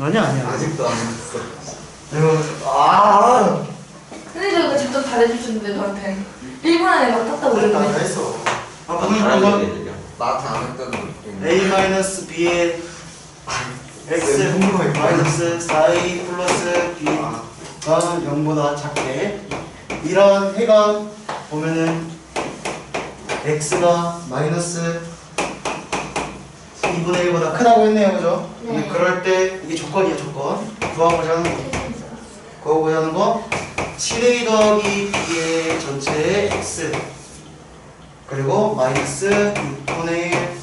아니야 아니야 아직도 안 했어. 이거 아 근데 저 이거 직접 잘해주셨는데 저한테 1분 안에 막 탔다고 그랬는데 했어 아 아, 보면 애들이야. 나한테 안 했던 느낌. a 마이너스 b의 x? 마이너스 4a 플러스 b가 0보다 작게 이런 해가 보면은 x가 마이너스 2분의 1보다 크다고 했네요 그죠? 근데 네. 그럴 때 이게 조건이야 조건. 구하고자 하는 거. 구하고자 하는 거. 7a 더하기 b의 전체의 x. 그리고 마이너스 6분의 1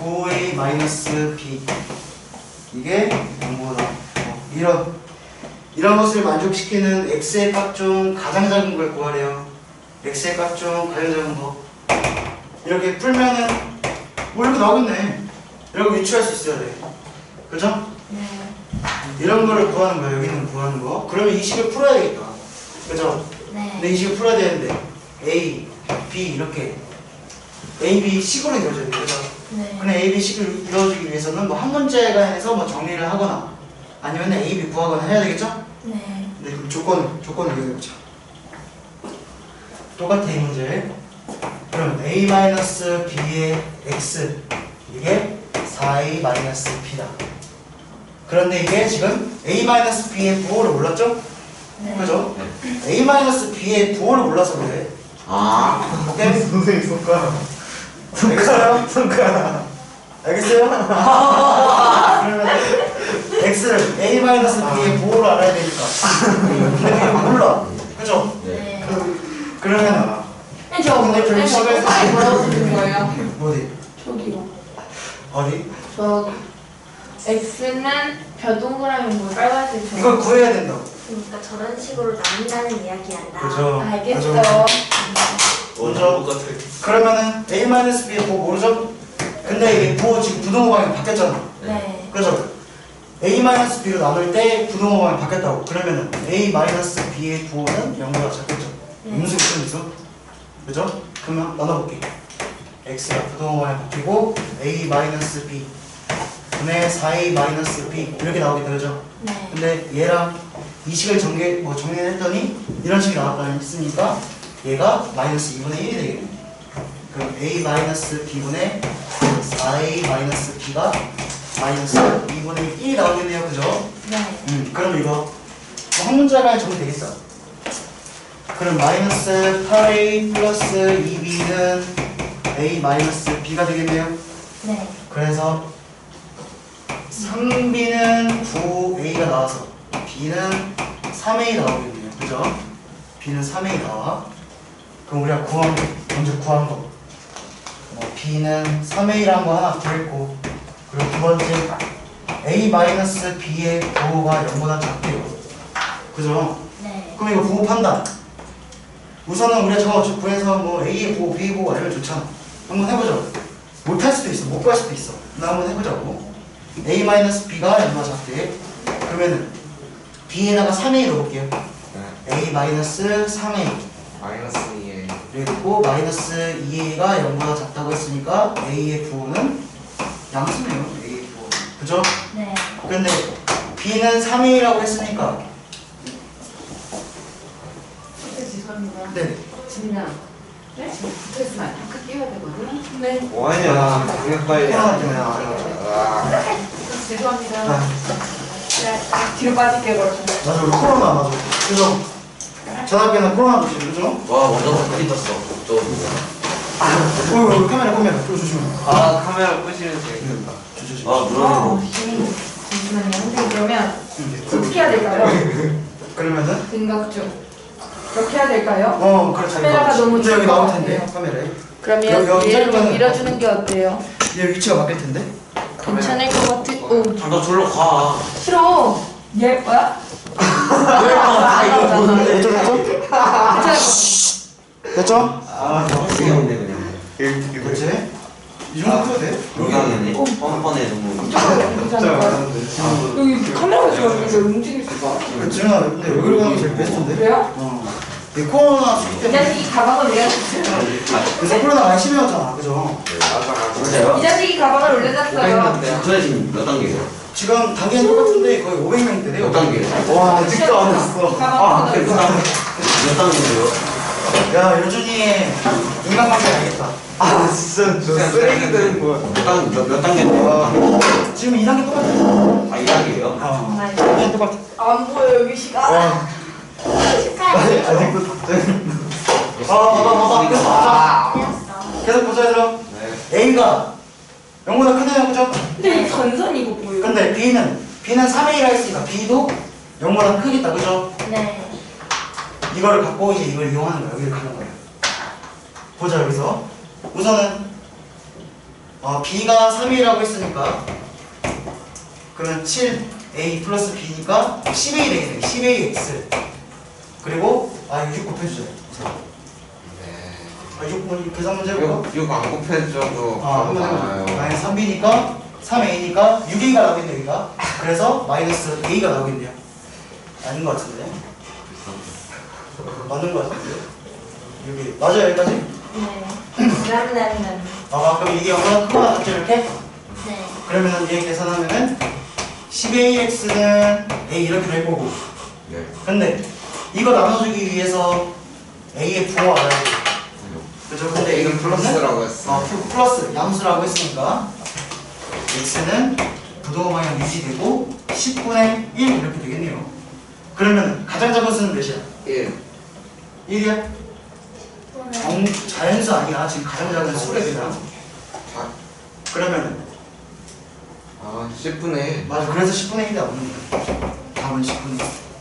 9a 마이너스 b. 이게 0보다. 어, 이런 이런 것을 만족시키는 x의 값 중 가장 작은 걸 구하래요. x의 값 중 가장 작은 거. 이렇게 풀면은 뭐 이렇게 나오겠네 거 유추할 수 있어야 돼 그죠? 네. 이런 거를 구하는 거야 여기는 구하는 거 그러면 이 식을 풀어야 되겠다 그죠? 근데 네. 이 식을 풀어야 되는데 A, B 이렇게 A, B 식으로 이루어져야 돼 그죠? 네. 근데 A, B 식을 이루어지기 위해서는 뭐 한 문제에 관해서 뭐 정리를 하거나 아니면 A, B 구하거나 해야 되겠죠? 네. 네 그럼 조건, 조건을 이용해보자 똑같아 이 문제 그럼 A-B의 X 이게 4A-B다 그런데 이게 지금 A-B의 부호를 몰랐죠? 네. 그죠? A-B의 부호를 몰라서 그래 아, 오케이? 선생님 손가락. 알겠어요? 손가락. 알겠어요? 그러면 X를 A-B의 부호를 알아야 되니까 근데 몰라 그죠? 네. 그러면 근데 저 근데 근데 뭐라고 쓰는 거예요? 어디? 저기요. 어디? 저 X는 별 동그라미 뭐 빨간색 저. 이걸 구해야 된다고 그러니까 저런 식으로 나눈다는 이야기한다. 그죠? 알겠어. 맞아. 먼저 똑같아. 그러면은 A-B의 부호 모르죠? 근데 이게 부호 지금 부동호 방향 바뀌었잖아 네. 그죠? A-B로 나눌 때 부동호 방향 바뀌었다고 그러면은 A-B의 부호는 0보다 작겠죠? 네. 음수 무슨 있어? 그죠? 그러면 나눠볼게 X가 부동호 방향 바뀌고 A-B 분의 4A-B 이렇게 나오겠다 그죠? 네. 근데 얘랑 이 식을 정리, 뭐 정리를 했더니 이런 식이 나왔다 했으니까 얘가 마이너스 2분의 1이 되겠네. 그럼 a 마이너스 b분의 4a 마이너스 b가 마이너스 2분의 1이 나오겠네요. 그죠? 네. 음, 그럼 이거 뭐 한 문자가 정리 되겠어. 그럼 마이너스 8a 플러스 2b는 a 마이너스 b가 되겠네요. 네. 그래서 3b는 9a가 나와서 b는 3a 나오겠네요. 그죠? b는 3a 나와. 그럼 우리가 구한 거, 먼저 구한 거. 뭐 b는 3a라는 거 하나 구했고, 그리고 두 번째 a-b의 부호가 0보다 작대요. 그죠? 네. 그럼 이거 부호 판단. 우선은 우리가 저거 구해서 뭐 A의 부호, B의 부호 알면 좋잖아. 한번 해보죠. 못할 수도 있어. 못 구할 수도 있어. 나 한번 해보자고. A-B가 얼마 작대? 그러면은 B에다가 3A 넣어볼게요. 네. A-3A. 마이너스 2에. 그리고 마이너스 2A가 0보다 작다고 했으니까 A의 부호는 양수네요. A의 부호. 그죠? 네. 근데 B는 3A라고 했으니까 죄송합니다. 네. 진짜 네? 지금 붙어있으면 안 뛰어야 되거든? 네. 뭐하냐. 그냥 빨리. 안 아, 죄송합니다. 아, 뒤로 빠질게요, 그럼. 맞아 우리 코로나 맞아 그죠? 전학교는 코로나 조심 그죠? 와, 먼저 바퀴 떴어. 저, 어, 어, 카메라 카메라 그거 조심해 아 카메라 끄시면 재밌겠다. 조심 아, 누르는 잠시만요. 선생님, 그러면 어떻게 해야 될까요? 그러면은 생각 중. 이렇게 해야 될까요? 어 그렇지 카메라가 너무 근데 여기 나올 것 텐데. 카메라에 그러면 여기 얘를 좀 밀어주는 게 어때요? 얘 위치가 바뀔 텐데 괜찮을 것 같아. 오, 거. 너 절로 가. 싫어. 얘 뭐야? 아, 이거. 됐죠 됐죠? 아 없네, 그냥. 그렇지 이 정도 돼? 여기 하겠네. 뻔뻔해, 너무. 괜찮을 거야. 여기 카메라가 지금 이제 움직일 수가. 지훈아 근데 여기로 가는 게 제일 베스트인데? 그래요? 어 이 코로나 시기 이 때문에 자식이 가방을 올려놨어요. 그래서 코로나 많이 심해졌잖아 그죠? 맞아 맞아. 진짜요? 이 자식이 가방을 올려놨어요. 저희 지금 몇 단계예요? 지금 단계는 똑같은데 거의 500명대래요. 몇 단계? 와, 아직도 안 했어. 아, 몇 단계인데요? 야, 여준이의 인간관계 알겠다. 아, 진짜 저 쓰레기 되는 거야. 몇, 단, 몇, 몇 단계인데요? 와, 지금 2단계 똑같아. 아, 2단계예요? 어, 2단계 똑같아. 안 보여 여기 시간. 와, 축하해. 아직도 답장. 아, 봐봐, 봐봐. 계속 보자. 계속 보자, 얘들아. 네. A가 0보다 크네요, 그죠? 근데 이 전선 이거 보여. 근데 B는, B는 3A라 했으니까 B도 0보다 크겠다, 그죠? 네. 이거를 갖고 이제 이걸 이용하는 거야. 여기를 가는 거야. 보자 여기서. 우선은 어, b가 3이라고 했으니까 그러면 7a 플러스 b니까 10a 되겠네. 10ax. 그리고 아 이거 6 곱해주자. 아, 6번 계산 문제 해볼까? 이거 이거 안 곱해줘도 아, 한번. 해보자. 마이너스 3b니까 3a니까 6a가 나오겠네 여기가. 그래서 마이너스 a가 나오겠네요. 아닌 것 같은데. 맞는 것 같은데. 여기 맞아요 여기까지? 네. 남남남. 아 그럼 이게 얼마나 크거나 같죠 이렇게? 네. 그러면은 얘 계산하면은 10ax는 a 이렇게 될 거고 네. 근데 이거 나눠주기 위해서 a의 부호가 알아야 돼 그죠? 근데 이건 A는 플러스라고 했어. 어, 플- 플러스 양수라고 했으니까 x는 부동방향 유지되고 10분의 1 이렇게 되겠네요 그러면 가장 작은 수는 몇이야? 1. 1이야? 정, 자연수 아니야 지금 가장 작은 아, 그러면 아 10분의 1. 맞아 그래서 10분의 1이 없는 거야 다음은 10분의 1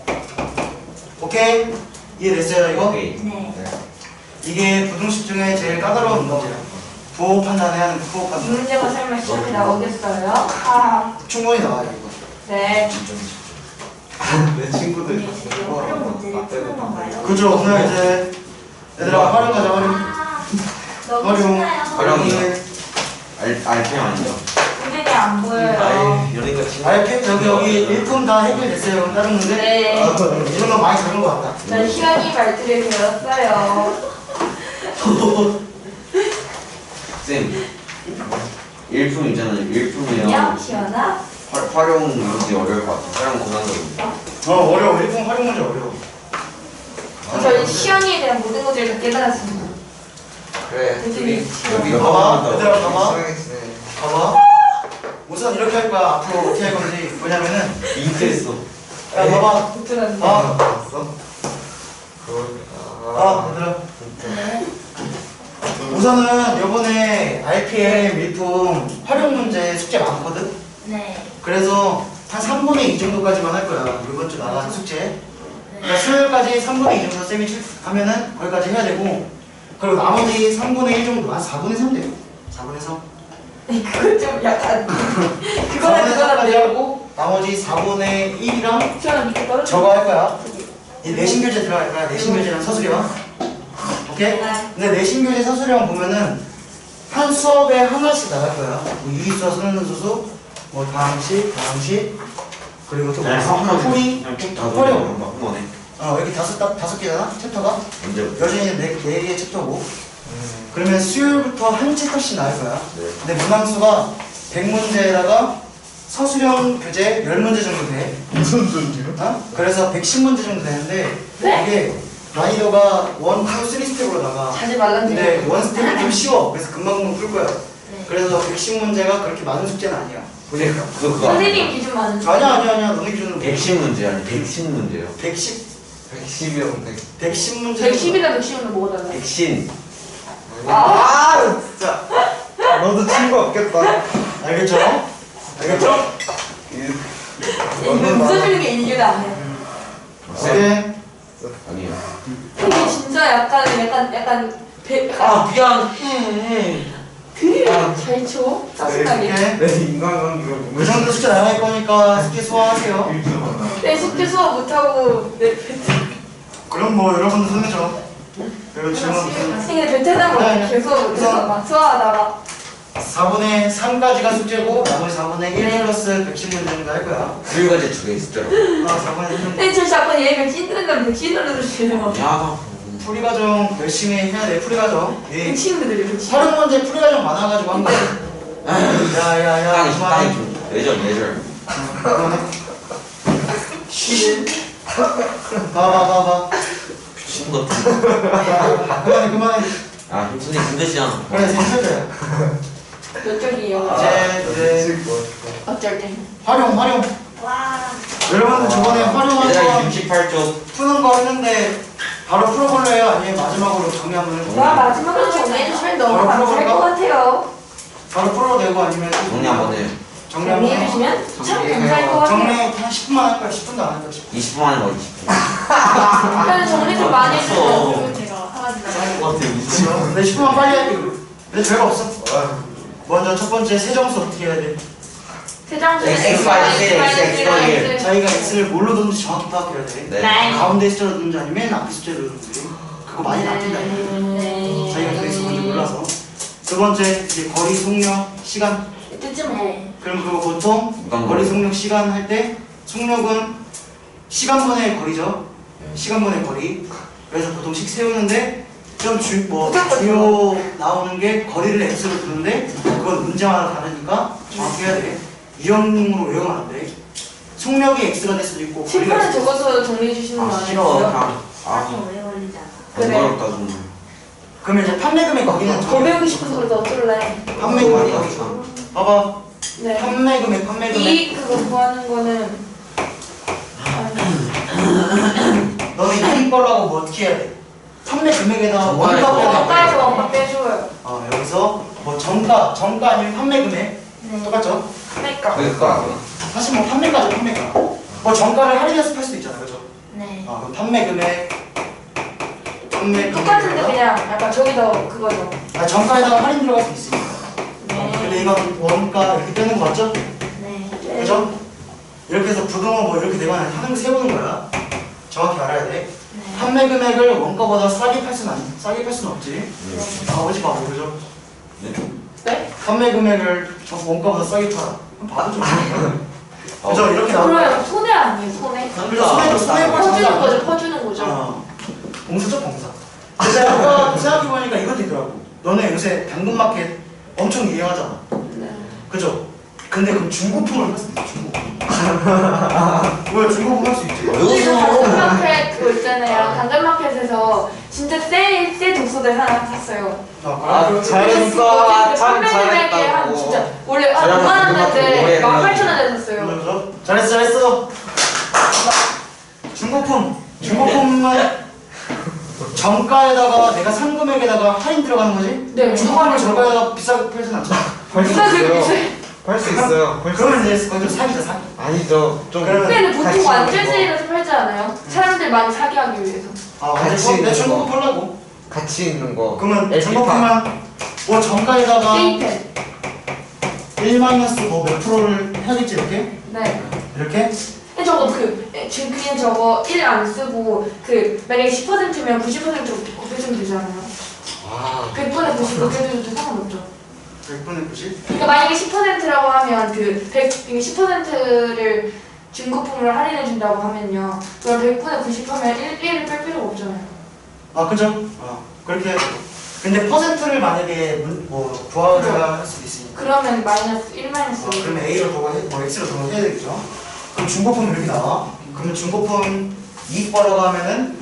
오케이? 이해됐어요 이거? 오케이. 네. 이게 부등식 중에 제일 까다로운 문제야 부호 판단해야 하는 부호 판단 문제가 설마 시험에 나오겠어요? 아, 충분히 나와요 이거 네. 내 친구들 지금 활용 문제를 푸는 건가요? 그죠 오늘 이제 얘들아 활용 가자 활용 아, 너무 활용 신나요. 활용이요? 오늘 알, 알펜 아니죠? 선생님 안 보여요. 아이, 친구. 알펜 저기 여기 일품 다 해결됐어요 그럼 다른 문제? 네. 아, 이런 거 많이 다른 거 같다 전 희연이 말투를 배웠어요. 쌤. 일품 있잖아요. 일품이요. 야, 시원아. 활, 활용 문제 어려울 것 같아요. 활용 고난도. 어 어려워 일품 활용 문제 어려워 저희 시연이에 대한 모든 것들을 다 깨달았습니다. 그래. 되게 여기 봐봐. 얘들아 봐봐. 봐봐 우선 이렇게 할 거야. 앞으로 어떻게 할 건지. 뭐냐면은 잉크했어. 야 봐봐. 못 들었네. 아, 봤어? 아 얘들아. 우선은 요번에 RPM 일품 활용 문제 숙제 많거든? 네. 그래서 한 3분의 2 정도까지만 할 거야. 이번 주 나간 숙제. 그러니까 수요일까지 3분의 2 정도 쌤이 출- 하면은 거기까지 해야 되고 그리고 나머지 3분의 1 정도 한 4분의 3 돼요. 4분의 3 그거 좀 약간 4분의 그거는 그거는 3까지 내고 하고 나머지 4분의 1이랑 시연 밑에 떨어져. 저거 할 거야 이 내신 교재 들어갈 거야 내신 교재랑 서술형 오케이? 근데 내신 교재 서술형 보면은 한 수업에 하나씩 나갈 거야 뭐 유기수와 선행수수 뭐 다항식 다항식 그리고 또 그냥 뭐. 풀이 그냥 쭉다 활용. 돌리는 한 번에. 어 여기 다섯 다- 다섯 개잖아 챕터가 언제부터? 여전히 네, 네 개의 챕터고 그러면 수요일부터 한 챕터씩 나올 거야 네. 근데 문항수가 100문제에다가 서술형 교재 10문제 정도 돼 무슨 소리야? 어? 그래서 110문제 정도 되는데 네? 이게 난이도가 1, 2, 3 스텝으로 나가 자지 말란 근데 원 스텝이 좀 쉬워 그래서 금방금방 풀 거야 네. 그래서 110문제가 그렇게 많은 숙제는 아니야 그러니까 그거 그거 아니에요? 선생님 기준 많은 아니야 아니야 아니야 너네 기준으로 110 문제 아니 110 문제요. 110 110이랑 100. 110문제 110이나 110이면 뭐가 달라? 110. 아, 진짜. 너도 친구 없겠다. 알겠죠? 알겠죠? 웃어주는 게 인류가 아니야. 오케이 아니에요. 이게 진짜 약간 약간 약간 배 약간 아 미안해. 드립을 잘 쳐. 짜증나게. 내 인간관계가 그 정도 숙제 나갈 거니까 숙제 소화하세요 일주일 만나. 내 숙제 수업 못하고 내 그럼 뭐 여러분도 손해죠 그리고 질문 배태는 거 계속 막 수화하다가 4분의 3까지가 숙제고 나머지 4분의 1 네. 플러스 110문제 정도 할 거야 수요일까지 두개 있었더라고. 아 4분의 1 정도 근데 저 자꾸 얘가 찐드는 건 백신으로 주세요. 야. 풀이 과정 열심히 해야 돼 풀이 과정 예. 백신들이 백신. 활용 문제 풀이 과정 많아가지고 한 거야 야야야 땅이 땅이 그만 좀 내절 내절. 그만해. 봐봐 봐봐. 미친 것 같은 그만해 그만해. 아 선생님 힘드시잖아 그래 생각해. 몇 쪽이에요? 이제 이제 어쩔 때. 활용 활용. 와. 여러분들 저번에 활용한 얘들아 거 68쪽 푸는 거 했는데 바로 풀어볼래요? 아니면 마지막으로 정리 한번 해볼까요? 와 마지막으로 정리해주시면 너무 바로 감사할 것 풀어볼까? 같아요. 바로 풀어도 되고 아니면 정리 한번 해요 정리 한번 해요. 정리해 주시면 참. 감사할 것 정리 같아요. 한 10분만 할까요? 10분도 안 할까요? 10분. 20분 안에 뭐 20분 그냥 정리 좀 많이. 해주세요. 제가 하나씩 것 같아 무슨 근데 10분만 빨리 할게 근데 별거 없어 먼저 첫 번째 세정수 어떻게 해야 돼? 세장수 X, X, X, X, X. 자기가 x를 뭘로 뒀는지 정확히 파악해야 돼 네. 네. 가운데 숫자로 뒀는지 아니면 맨 앞에 숫자로 뒀는지 그거 많이 바뀐다 네. 자기가 그 x 뭔지 몰라서 두 번째 이제 거리, 속력, 시간 뜻지 뭐. 네. 그럼 그거 보통 거리, 거리. 속력, 시간 할 때 속력은 시간분의 거리죠 시간분의 거리 그래서 보통 식 세우는데 좀 주, 뭐 주요 나오는 게 거리를 x로 두는데 그건 문제마다 다르니까 정확히 해야 돼 이형으로 외우면 안 돼 속력이 x가 될 수도 있고 거리가 칠판에 있을 수도 적어서 정리해 주시는 거 아 싫어 아니에요? 아, 아 시간이 오래 걸리잖아. 그래. 번거롭다 좀 그러면 이제 판매금의 거기는 더 배우고 싶어서 그래서 어쩔래? 판매금의 거기 봐봐 네. 판매금의 판매금의 이 그거 구하는 거는 너는 이 걸라고 뭐 어떻게 해야 돼 판매 금액에다가 정가에 원가 빼야 돼 원가에서 원가 빼줘요. 어, 여기서 뭐 정가, 정가 아니면 판매 금액 네. 똑같죠? 그러니까. 그러니까 사실 뭐 판매가죠, 판매가. 뭐 정가를 할인해서 팔 수도 있잖아요, 그죠? 네. 어, 그럼 판매 금액, 판매 똑같은데 금액에다가- 그냥 약간 저기 더 그거죠. 아, 정가에다가 할인 들어갈 수 있으니까. 어, 근데 네. 이건 원가 이렇게 뜨는 거 맞죠? 네. 그죠? 이렇게 해서 부등호 뭐 이렇게 되거나 하는 거 세우는 거야. 정확히 알아야 돼. 네. 판매 금액을 원가보다 싸게 팔 수는 아니, 싸게 팔 수는 없지. 네. 나머지 바보, 그죠? 네? 판매 금액을 저 원가보다 싸게 팔아. 그럼 바보죠. 어. 그죠? 이렇게 나오는 거야. 손해 아니에요 손해? 그죠? 손해도 손해볼 퍼주는 거죠 퍼주는 거죠. 어. 봉사죠, 봉사. 근데 아까 생각해보니까 이것도 있더라고. 너네 요새 당근마켓 엄청 유행하잖아. 네. 그죠? 근데 그럼 중고품을 할수 있어, 중고품. 왜 중고품 할 수 있지? 우리도 당근마켓 그거 있잖아요. 당근마켓에서 진짜 새, 새 독서들 하나 샀어요. 아, 아, 잘했어. 참 판매 금액이 한 잘했다고. 진짜 원래 한 저렴한 5만 당근마켓 원인데 오래 18,000원에 샀어요. 그죠? 잘했어, 잘했어. 중고품. 중고품은 정가에다가 내가 산 금액에다가 할인 들어가는 거지? 네. 중고품을 정가에다가 비싸게 팔진 않잖아. 팔수 비싸 있어요. 팔수 있어요. 팔수 그러면 이제 거기서 사기죠, 사기. 아니죠. 좀 근데 보통 같이 완전 세일에서 팔지 않아요? 사람들 많이 사게 하기 위해서. 아, 같이 근데 내 있는 거. 팔라고. 같이 있는 거. 그러면 LP 중고품은 뭐 정가에다가 세이펜. 1 마이너스 뭐몇 프로를 해야겠지, 이렇게? 네. 이렇게? 저거 그 에, 지금 그냥 저거 1 안 쓰고 그 만약에 10%면 90%로 곱해주면 되잖아요. 와. 100분의 90 곱해줘도 상관없죠. 100분의 90? 그러니까 만약에 10%라고 하면 그 100, 10%를 중고품으로 할인해 준다고 하면요. 그럼 100분의 90 하면 1, 1을 뺄 필요가 없잖아요. 아, 그죠? 어, 그렇게. 근데 퍼센트를 만약에 문- 뭐 부하가 할 수도 있으니까. 그러면 마이너스 1 마이너스 어, 그러면 A로 더가 해, 뭐 X로 더가 해야 되겠죠. 그럼 중고품 이렇게 나와. 그러면 중고품 이익 벌어가 하면은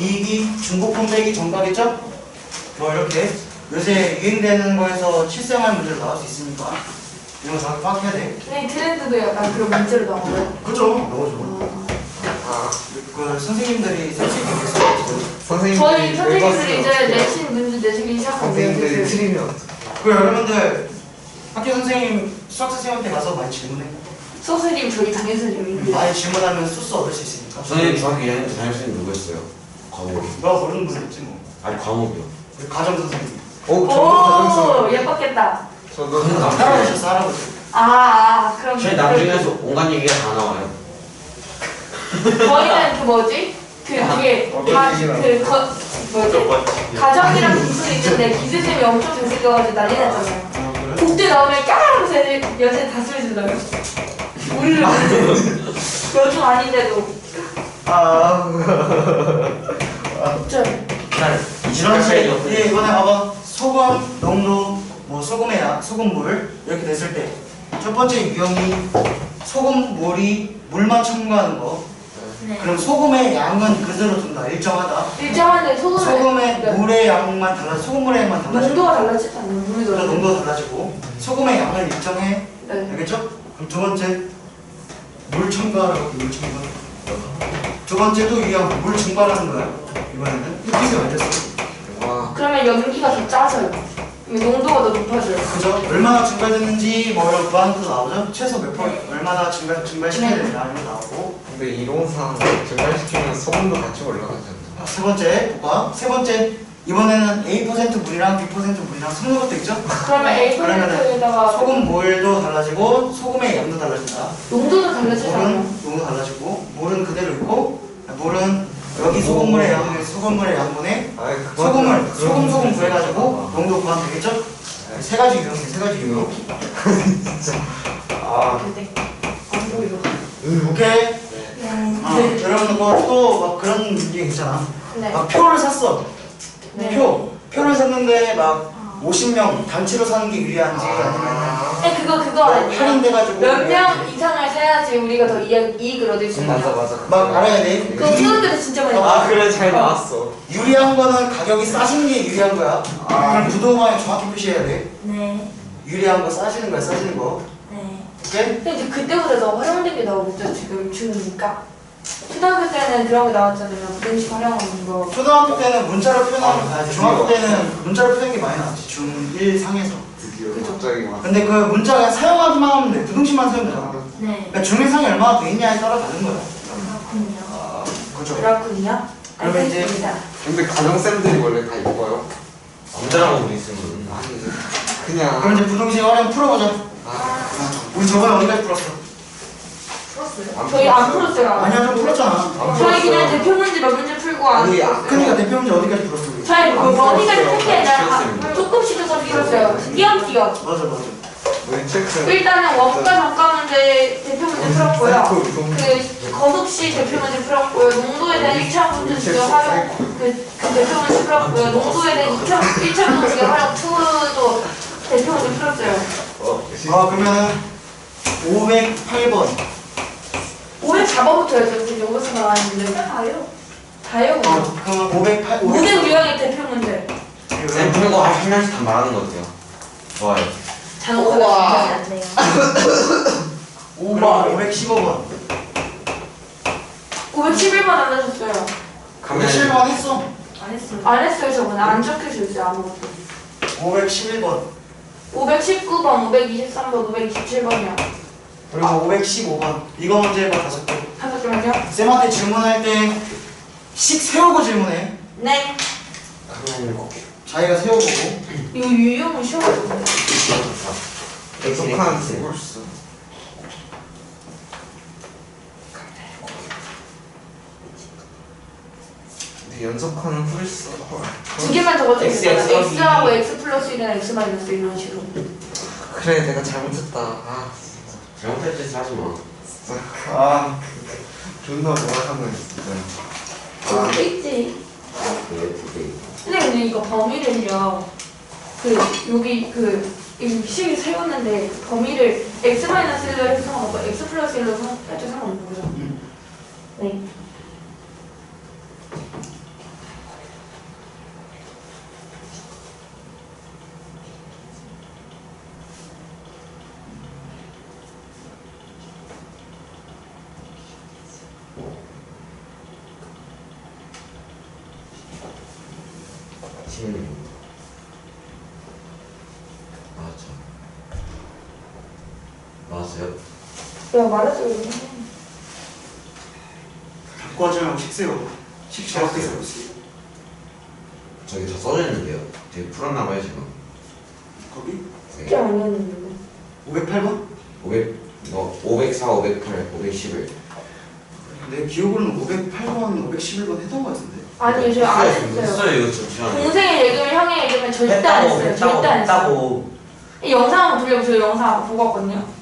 이익이 중고품 빼기 정가겠죠? 뭐 이렇게 요새 유행되는 거에서 실생활 문제로 나올 수 있으니까 이런 거 정확히 파악해야 돼. 이 트렌드도 약간 그런 문제로 나와요. 그죠? 너무 아, 그 선생님들이 선생님이 계속 선생님들이 저희 선생님들이 이제. 내신 문제 내시기 시작하는데 선생님들이 그래서 틀리면 그 여러분들 학교 선생님 수학 선생님한테 가서 많이 질문해. 선생님 저희 당연 선생님인데 많이 질문하면 수수 얻을 수 있으니까. 선생님 중학교 2학년 때 담임 선생님 누구였어요? 과목이 너가 모르는 분 있지 뭐. 아니 과목이요 우리 가정 선생님. 오, 저도 오 가정성. 예뻤겠다. 저도. 할아버지였어 할아버지. 아, 아 그럼 저희 나중에서 온갖 얘기가 다 나와요 저희는 그 뭐지? 그 그게 어떤 가, 얘기나. 그 거, 뭐지? 가정이랑 기술이 있는데 기술쌤이 엄청 잘생겨가지고 난리 났잖아요. 아 그래? 복대 나오면 까르르 새 여자 다 소리 질러요. 우리를 여중 아닌데도 아, 진짜 날 이런 식. 28페이지 예 이번에 봐봐. 소금 농도 뭐 소금의 양, 소금물 이렇게 됐을 때 첫 번째 유형이 소금, 물이 물만 첨가하는 거. 네. 그럼 소금의 양은 그대로 둔다. 일정하다. 일정한데 소금을 소금의 네. 물의 양만 달라. 소금물의 양만 달라지고. 농도가 달라지지 않나요? 물이 그래서 달라지고. 농도 달라지고. 소금의 양을 일정해. 네. 알겠죠? 그럼 두 번째 물 첨가라고 물 첨가. 두 번째도 유형 물 증발하는 거야. 이번에는 이게 완졌어. 와 그러면 연기가 더 짜져요. 이 농도가 더 높아져요. 그죠? 얼마나 증발됐는지 뭐 이런 구한도 나오죠? 최소 몇 번, 얼마나 증발, 증발시켜야 네. 되냐 이런 거 나오고 근데 이론상 증발시키면 소금도 같이 올라가지 않나? 아, 세 번째 볼까? 세 번째 이번에는 A% 물이랑 B% 물이랑 섞는 것도 있죠? 그러면 A%에다가 소금 물도 달라지고 소금의 양도 달라진다 농도도 않아요? 물은 농도 달라지고 물은 그대로 있고 물은 여기 소금물의 양, 소금물의 양분에 그만 소금을 소금 소금 구해가지고 농도 구하면 되겠죠? 세 가지 유형이 세 가지 유형 아 네. 안 보여. 오케이? 네. 어, 여러분 뭐또막 그런 문제 있잖아 네. 막 표를 샀어 네. 표 표를 샀는데 막 50명 단체로 사는 게 유리한지 아니면 근데 그거 그거 아니에요? 할인돼가지고 몇 명 이상을 사야지 우리가 더 이익, 이익을 얻을 수 있냐? 맞아 맞아 막 알아야 돼 그거 수능들이 진짜 많이 아 봤어요. 그래 잘 나왔어 유리한 거는 가격이 싸지는 게 유리한 거야 그럼 부동산에 정확히 표시해야 돼 네. 유리한 거 싸지는 거야 싸지는 거 네. 오케이? 근데 이제 그때보다 더 활용된 게 나오겠죠 지금 중이니까 초등학교 때는 그런 게 나왔잖아요. 부등식 활용하는 거. 초등학교 때는 문자로 표현하는 거 아, 가야지 중학교 때는 문자로 표현하는 게 많이 나왔지. 중1 상에서. 드디어 갑자기 막. 근데 그 문자 그냥 사용하기만 하면 돼. 부등식만 사용면 되잖아 네. 그러니까 중1 상이 얼마나 돼 있냐에 따라 다른 거야. 그렇군요. 아, 그죠. 그렇군요. 그러면 이제- 알겠습니다. 근데 가정쌤들이 원래 다 이뻐요? 남자라고 우리 있으면 아니 그냥. 그럼 이제 부등식 활용 풀어보자. 아, 우리 저번에 어디까지 풀었어? 풀었어요? 안 저희 안 풀었어요. 풀었어요 아니야 좀 풀었잖아 안 저희 그냥 풀었어요. 대표 문제 몇 문제 풀고 안 아니, 풀었어요. 그러니까 대표 문제 어디까지 풀었어 우리? 저희 뭐안 어디까지 풀었어요. 특히 아니라. 조금씩 조금씩 풀었어요. 띄엄띄엄 맞아 맞아. 우리 체크. 일단은 원가 정가 문제 대표 문제 풀었고요. 사이코 이동. 그 거듭시 대표 문제 풀었고요. 농도에 대한 1차 문제 지금 활용 그, 그 대표 문제 풀었고요. 농도에 대한 2차 1차 문제 활용 2도 대표 문제 풀었어요. 어, 시- 아 그러면은 508번 504번부터였어요. 지금 여기서 나왔는데 다요. 다요 어 그러면 508 모든 유형의 대표 문제 쌤 풀고 한 명씩 다 말하는 거 어때요? 좋아요. 잔혹하다 안 돼요. 5번 515번 511번 알려줬어요. 517번 했어. 안 했어요. 안 했어요 저번에. 안 적혀져 있어요 아무것도. 511번. 519번, 523번, 527번이요 그리고 515번. 이거 문제 해봐 다섯 개. 다섯 개만요? 쌤한테 질문할 때식 세우고 질문해. 네. 그러면 자기가 세워보고. 이거 유형은 쉬워요. 속한 스물스 근데 연속하는 훌스 두 개만 적어도 X, 되잖아. X X하고 X 플러스 1이나 X 마이너스 1 이런 식으로. 그래 내가 잘못했다. 아 잘못할 때 하지 마. 아 존나 뭐하는 진짜 아. 있지? 네, 그게 근데 근데 이거 범위를요. 그 여기 그 식을 세웠는데 범위를 X 마이너스 1로 해도 상관없고 X 플러스 1로 해도 상관없는 거죠? 음. 네 지금 맞죠 맞았어요? 내가 말했어요. 이거. 갖고 하지 말고 식 세워 식 정확히 세웠어 저기 다 써져 있는데요. 되게 풀었나 봐요 지금. 거기? 그게 아니었는데. 508번? 500 이거 504, 508, 511 내 기억으로는 508번, 511번 했던 거 같은데. 아니 저희 안 했어요. 했어요. 이거 잠시만요 동생의 예금을 형의 예금을 절대 안 했어요. 절대 안 했어요. 이 영상 한번 돌려보세요. 영상 보고 왔거든요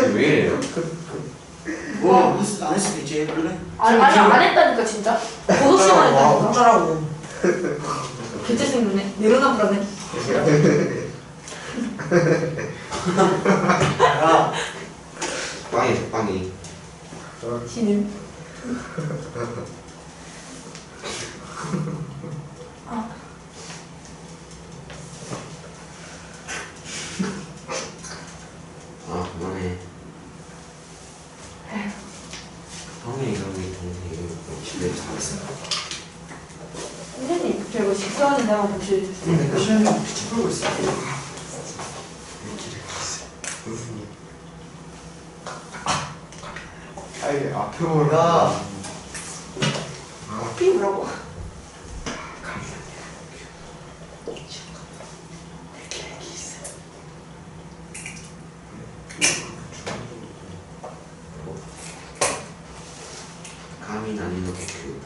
이게 왜 이래요? 뭐 했- 안 했을 수도 있지 원래? 아니 아니 안 했다니까 진짜? 고속시만 했다니까 어쩌라고. 개체 생겼네. 내려놔 불안해 야 빵이 빵이. 신음. 아 그만해 형이 여기 동생이 집에 잘했어 선생님, 저 이거 한번 보실 수 있어요? 시험이 빛이 풀고 있어 무슨 아니 앞에 보면 야피 뭐라고? 감이 나는 이렇게 그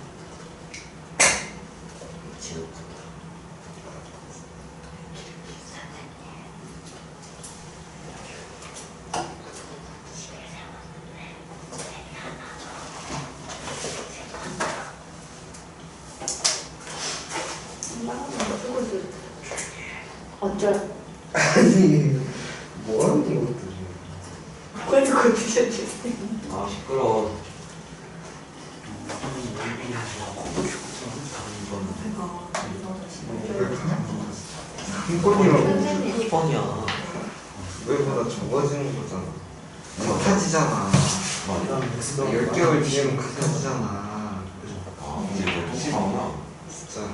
지놓고 어쩔? 아니 뭐 하는 것들이 그래도 그거 드셔주세요. 아 시끄러워 선생님, 1번이야 왜보다 적어지는 거잖아. 맞아 엑스도 10개월 뒤에는 크다지잖아. 아 근데 너 똑똑하구나 진짜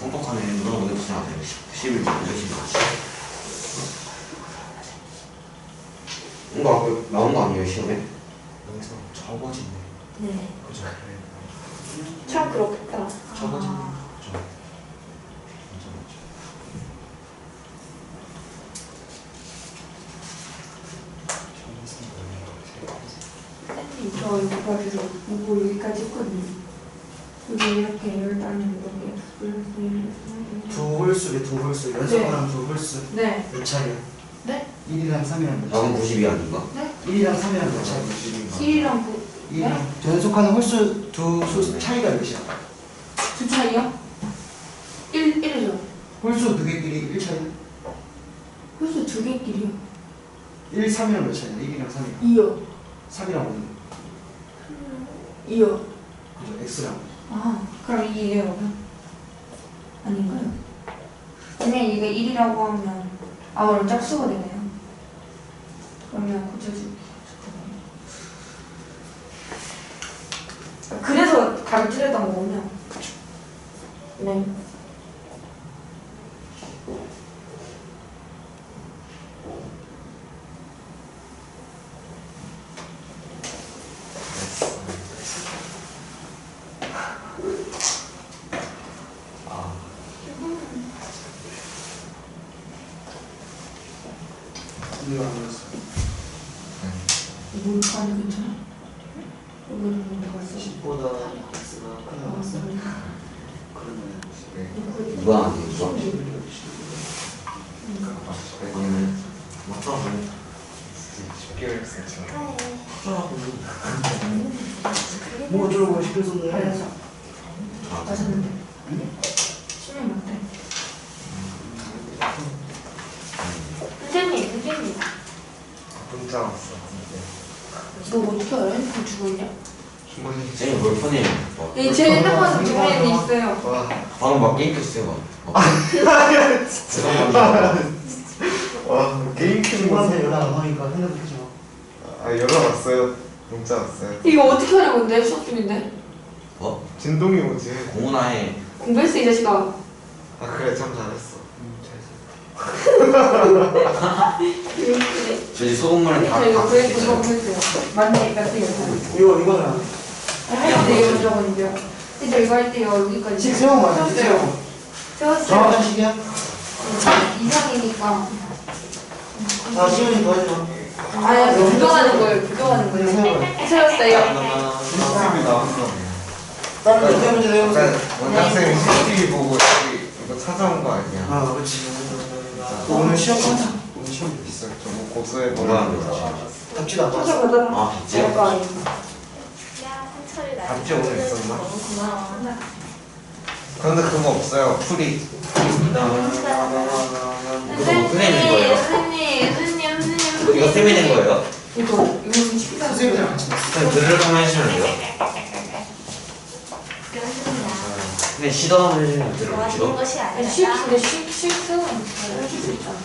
똑똑하네 누가 오늘 그냥 10일 열심히 하지 뭔가 그 나온 거 아니에요 시험에? 여기서 적어진네. 네. 그죠 참 그렇겠다. 적어진네 그죠 맞아 맞아 선생님, 저 이거 봐주세요. 이거 여기까지 했거든요. 여기 이렇게 일단은 이렇게. 두 홀수 연속하면 두 홀수 네. 몇 차이야? 네? 1이랑 3이랑 몇 작은 차이야? 90이 아닌가? 1이랑 3이랑 몇 차이야? 1이랑 9, 1 이랑 연속하는 홀수 두 홀수 차이가 몇이야? 두 차이요? 1, 1이죠. 홀수 두 개끼리 1 차이야? 홀수 두 개끼리요. 1, 3이랑 몇 차이야? 1이랑 3이랑 2요. 3이랑 5는 2요. 그죠? X랑 아, 그럼 이게요, 그러면? 아닌가요? 그냥 이게 1이라고 하면, 아, 그럼 짝수가 되네요. 그러면 고쳐줄게요. 잠깐만요. 그래서 답이 틀렸던 거군요. 네. 이거 안 그랬어 뭘까는 괜찮아? 여기는 뭔가 있어. 10보다 X가 아, 크면 sorry. 그러면 누가 아니 누가? 아니면 맞다 10개월 했었잖아 뭐 어쩌고 시켰었네 알려서. 아 맞았는데. 치면 못해. 선생님, 선생님. 문자 왔어 너 어떻게 알아? 핸드폰 주고 있냐? 주머니 쌤이 뭘 폰이에요? 어. 네, 제 핸드폰 주머니에 있어요. 와, 방금 막 게임 켰어요 막 죄송합니다 와 게임 친구한테 키는 연락 안 하니까 핸드폰 마아 연락 왔어요 문자 왔어요 이거 어떻게 하냐, 근데? 수업 중인데? 어? 진동이 오지 공문화에 공부했어, 이 자식아. 아 그래 참 잘했어 네. 저희 소금물은 다저 이거 다. 수업 했어요. 맞네, 맞네, 이거. 이거 이거는 할 때 이거 적었는데요. 근데 저 이거 할 때요, 여기까지. 식세형 맞아 세웠어요. 식세형 세웠어요. 정확한 시기야? 이상이니까. 아 시현이 도와줘 아니, 부정하는 거예요, 부정하는 그냥 거예요. 세워봐 세웠어요. 다른 문제 문제 내보세요 원장쌤이 CCTV 보고 여기 이거 찾아온 거 아니야 아 그렇지 오늘 시험 보자 오늘 시험 있어 저거 고소해 뭐라 하는 버리는 거지? 답지도 안 봤어 찾아가더라. 아 나. 답지 오늘 있었나? 너무 고마워. 근데 그거 없어요. 풀이. 선생님, 선생님 거예요? 선생님, 선생님, 선생님. 이거 쌤이 낸 거예요? 이거, 이거 냈어. 선생님 글을 한번 해주시면 돼요? 그렇습니다. 근데 시도 한번 해주시면 돼요 좋아지는 시도? 것이 아니, 쉴, 아니라 근데 쉴, 쉴 수는 해줄 수 있잖아.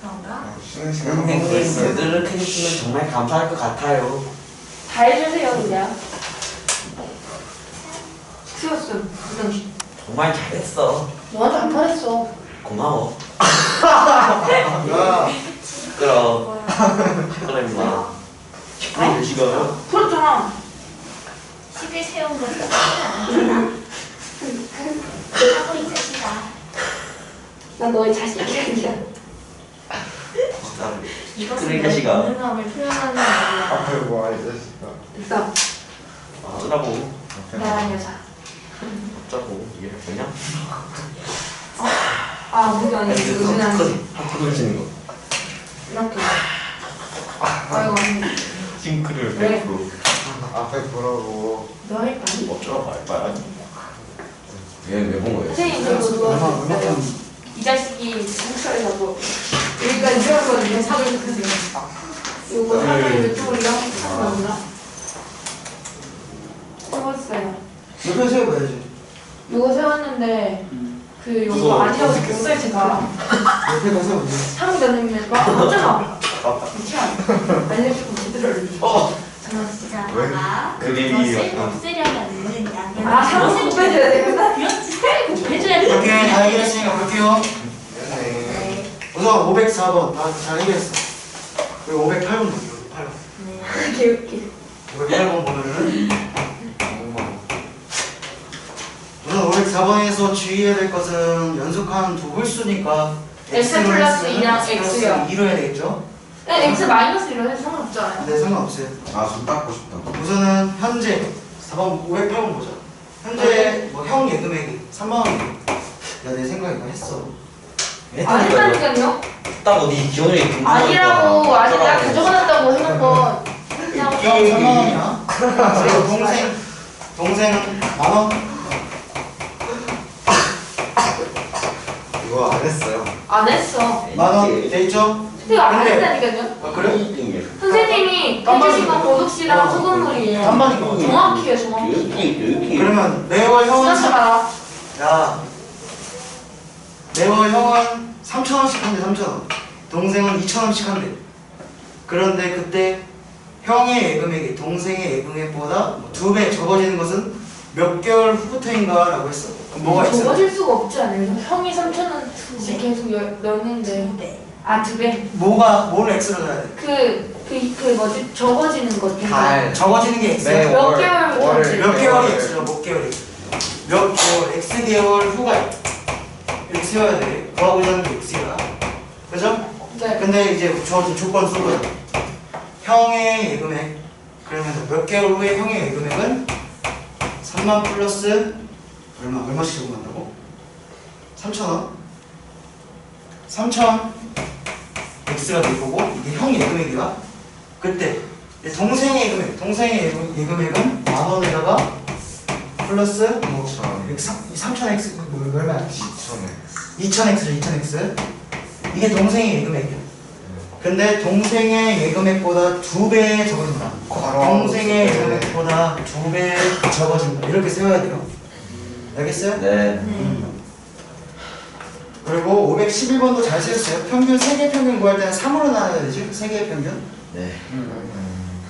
그런가? 아, 쉬는 시간 한번 선생님 글 있어요. 글을 해주시면 정말 감사할 것 같아요 다 해주세요, 그냥. 수였음, 부정식. 정말 잘했어 너한테 안 말했어. 고마워 야, 시끄러 시끄러 임마 시끄러 시끄러 그렇잖아. 10일 세운 것도 않구나. 하고 있으시다. 난 너의 자식이 아니야. 진짜 이것은 그러니까 시가. 오는 마음을 표현하는 말이야. 앞에 뭐야 이 자식아. 됐다. 어쩌라고 나란 여자. 어쩌고 이게 되냐? 아, 그게 아니고, 요즘은 하트 돌리시는 거 이렇게. 아이고, 언니. 싱크를 왜? 100% 앞에 보라고. 너의 딸이? 어쩌라고 할 거야 얘는 왜 본 거예요? 선생님, 그리고 누가? 전이 자식이 경찰에서 뭐, 여기가 이런 거든요, 사을 주세요. 요거 사을 이쪽으로요? 사을 세웠어요. 옆에 세워봐야지. 요거 세웠는데, 그, 요거 아니라고 줬어요, 제가. 상이 되면, 와, 어쩌나? 괜찮아. 알려주고 제대로 알려줘. 어! 자, 왜? 봐봐. 그림이 이것을 약간 없애려면은 양면을 아, 상식 빼줘야 되구나. 그렇지. 해줘야 돼. 오케이, 다 해결했으니까 볼게요. 네. 네. 우선 504번 다잘 해결했어. 그리고 508번 볼게요. 508번. 네. 개웃기. 508번 보면은 엄마. 우선 504번에서 주의해야 될 것은 연속한 두 홀수니까 X 플러스 이랑 X요. 2로 해야 되겠죠? 네, X 마이너스 이런 해서 상관없잖아요. 네, 상관없어요. 아손 닦고 싶다. 우선은 현재 4번 508번 보자. 현재 뭐 형 예금액이 3만 원이야. 내 생각에 이거 했어. 아니라니까요? 딱 어디 기원이 아니라고 아직 나 가져가놨다고 해놓고 그냥 형 3만 원이야. 그리고 동생 동생 만 원. 이거 안 했어요. 안 했어. 만원 돼 있죠? 선생님 안 근데- 했다니까요? 아 그래? 선생님이 해주신 건 고독씨랑 소금물이에요. 반반이고. 정확히 해, 정확히. 그러면 매월 형은 지나쳐 봐. 야 매월 형은 3천 원씩 한대 3천 원. 동생은 2천 원씩 한대. 그런데 그때 형의 예금액이 동생의 예금액보다 두 배 적어지는 것은 몇 개월 후부터인가 라고 했어. 그럼 뭐가 있어? 적어질 수가 없지 않아요? 형이 3천원씩 계속 열- 넣는데 네. 아, 두 배? 뭐가 뭘 X로 넣어야 돼? 그, 그, 그 뭐지? 적어지는 것 달. 적어지는 게 X야. 매몇 월, 개월 월을 전체. 몇 개월이 X죠? 몇 개월이? 몇 개월? X 개월 후가 X여야 돼. 구하고자 하는 게 X야. 그죠? 네. 근데 이제 주어진 조건 쓴 거죠. 형의 예금액. 그러면 몇 개월 후에 형의 예금액은 3만 플러스 얼마? 얼마씩 적응한다고? 3,000원? 3,000 X가 될 거고 이게 형 예금액이야. 그때 동생의 예금액, 동생의 예금, 예금액은 만 원에다가 플러스 뭐 2,000. 3,000X 뭐 얼마야? 2천에. 2000X죠, 2000X. 이게 동생의 예금액이야. 근데 동생의 예금액보다 두 배 적어진다. 동생의 예금액보다 두 배 적어진다. 이렇게 세워야 돼요. 알겠어요? 네 그리고 511번도 잘 쓰였어요. 평균, 세개 평균 구할 때는 3으로 나눠야 되죠? 세개의 평균. 네.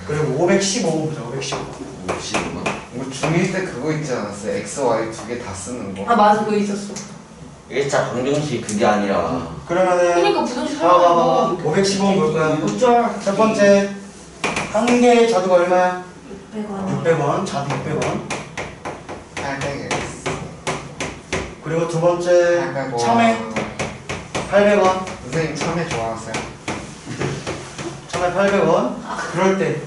그리고 515번 보자, 515. 50만 뭐 중1 때 그거 있지 않았어요? X, Y 두 개 다 쓰는 거. 아, 맞아. 그거 있었어. 1차 방정식 그게 아니라 그러면은 그러니까 부정식. 설명하고 515번 볼까요? 어쩔. 첫 번째, 한 개의 자두가 얼마야? 600원. 600원, 자두 600원. 그리고 두 번째, 800원. 참외 800원. 선생님 참외 좋아하세요? 참외 800원. 그럴 때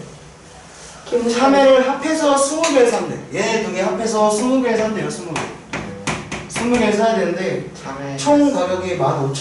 참외를 합해서 20개를 산대. 얘네 두 개 합해서 20개를 산대요, 20개. 20개를 사야 되는데 참외. 총 가격이 15,000원.